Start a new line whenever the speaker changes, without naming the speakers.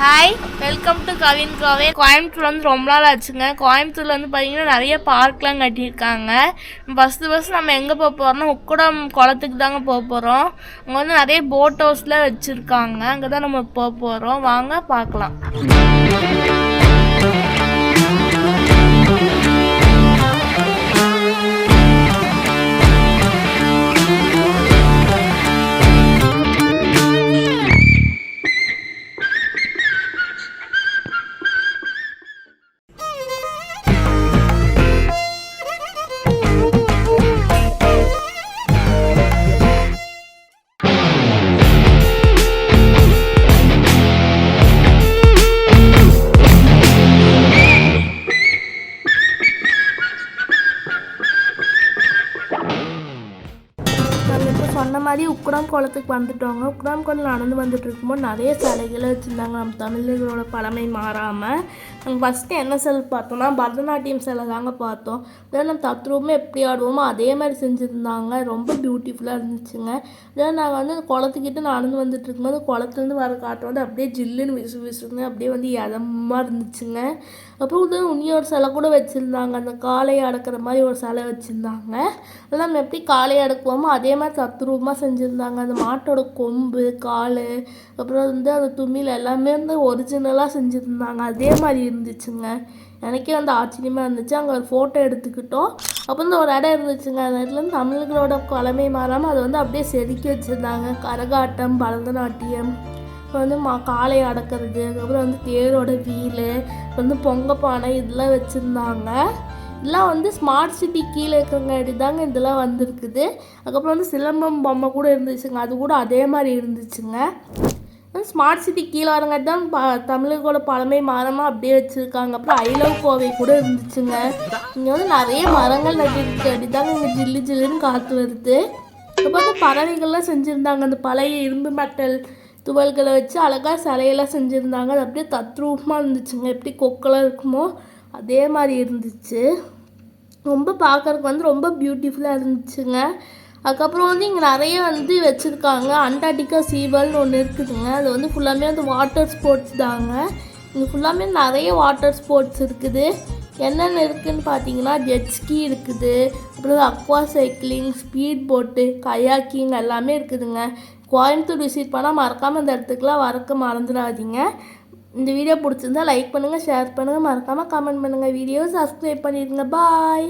Hi welcome to Kavin கோவே கோயம்புத்தூர் வந்து ரொம்ப நாள் ஆச்சுங்க. கோயம்புத்தூர்ல வந்து பார்த்தீங்கன்னா நிறைய பார்க்லாம் கட்டியிருக்காங்க. ஃபஸ்ட்டு ஃபஸ்ட் நம்ம எங்கே போக போகிறோம்னா உக்குடம் குளத்துக்கு தாங்க போக போகிறோம் அங்கே வந்து நிறைய போட் ஹவுஸ்லாம் வச்சுருக்காங்க. அங்கே தான் நம்ம போக போகிறோம் வாங்க பார்க்கலாம். இப்போ சொன்ன மாதிரி உக்குடாம் குளத்துக்கு வந்துட்டோங்க உக்குடாம் குளம் நடந்து வந்துட்டு இருக்கும்போது நிறைய சிலைகளை வச்சுருந்தாங்க. நம்ம தமிழர்களோட பழமை மாறாமல் நாங்கள் ஃபஸ்ட்டு என்ன சிலை பார்த்தோம்னா பரதநாட்டியம் சிலை தாங்க பார்த்தோம். இதே நம்ம தத்ரூபமே எப்படி ஆடுவோமோ அதே மாதிரி செஞ்சுருந்தாங்க. ரொம்ப பியூட்டிஃபுல்லாக இருந்துச்சுங்க. இதே நாங்கள் வந்து குளத்துக்கிட்ட நடந்து வந்துட்டு இருக்கும்போது குளத்துலேருந்து வர காற்று வந்து அப்படியே ஜில்லுன்னு விசு விசுங்க அப்படியே வந்து இதமாக இருந்துச்சுங்க. அப்புறம் வந்து உன்னியோட சிலை கூட வச்சுருந்தாங்க. அந்த காளையை அடக்கிற மாதிரி ஒரு சிலை வச்சுருந்தாங்க. அதெல்லாம் நம்ம எப்படி காளையை அடக்குவோமோ அதே மாதிரி தத்ரூபமாக செஞ்சுருந்தாங்க. அந்த மாட்டோட கொம்பு கால் அப்புறம் வந்து அந்த துணியில் எல்லாமே வந்து ஒரிஜினலாக செஞ்சுருந்தாங்க. அதே மாதிரி இருந்துச்சுங்க. எனக்கே வந்து ஆச்சரியமாக இருந்துச்சு. அங்கே ஒரு ஃபோட்டோ எடுத்துக்கிட்டோம். அப்போ வந்து ஒரு இடம் இருந்துச்சுங்க. அந்த இடத்துல தமிழர்களோட குழமை மாறாமல் அதை வந்து அப்படியே செதுக்கி வச்சுருந்தாங்க. கரகாட்டம் பரதநாட்டியம் இப்போ வந்து மா காளை அடக்கிறது அதுக்கப்புறம் வந்து தேரோட வீல் வந்து பொங்க பானை இதெல்லாம் வச்சுருந்தாங்க. இதெல்லாம் வந்து ஸ்மார்ட் சிட்டி கீழே இருக்கிறங்காட்டி தாங்க இதெல்லாம் வந்திருக்குது. அதுக்கப்புறம் வந்து சிலம்பம் பொம்மை கூட இருந்துச்சுங்க. அது கூட அதே மாதிரி இருந்துச்சுங்க. ஸ்மார்ட் சிட்டி கீழே வரங்காட்டி தான் ப தமிழர்களோட பழமை மரமாக அப்படியே வச்சுருக்காங்க. அப்புறம் ஐலவ் கோவை கூட இருந்துச்சுங்க. இங்கே வந்து நிறைய மரங்கள் நட்டிருக்காட்டி தாங்க இங்கே ஜில்லு ஜில்லுன்னு காற்று வருது. இப்போ வந்து பறவைகள்லாம் செஞ்சுருந்தாங்க. அந்த பழைய இரும்பு மெட்டல் துவல்களை வச்சு அழகாக சிலையெல்லாம் செஞ்சுருந்தாங்க. அது அப்படியே தத்ரூபமாக இருந்துச்சுங்க. எப்படி கொக்கெல்லாம் இருக்குமோ அதே மாதிரி இருந்துச்சு. ரொம்ப பார்க்குறக்கு வந்து ரொம்ப பியூட்டிஃபுல்லாக இருந்துச்சுங்க. அதுக்கப்புறம் வந்து இங்கே நிறைய வந்து வச்சுருக்காங்க. அண்டார்டிகா சீவல்னு ஒன்று இருக்குதுங்க. அது வந்து ஃபுல்லாமே வந்து வாட்டர் ஸ்போர்ட்ஸ் தாங்க. இங்கே ஃபுல்லாமே நிறைய வாட்டர் ஸ்போர்ட்ஸ் இருக்குது. என்னென்ன இருக்குதுன்னு பார்த்தீங்கன்னா ஜெட்ஸ்கி இருக்குது. அப்புறம் aqua cycling speed boat kayaking எல்லாமே இருக்குதுங்க. கோயம்புத்தூர் விசிட் பண்ணால் மறக்காமல் இந்த இடத்துக்குலாம் வரக்க மறந்துடாதீங்க. இந்த வீடியோ பிடிச்சிருந்தா லைக் பண்ணுங்கள் ஷேர் பண்ணுங்கள் மறக்காமல் கமெண்ட் பண்ணுங்கள் வீடியோ சப்ஸ்கிரைப் பண்ணிடுங்க பாய்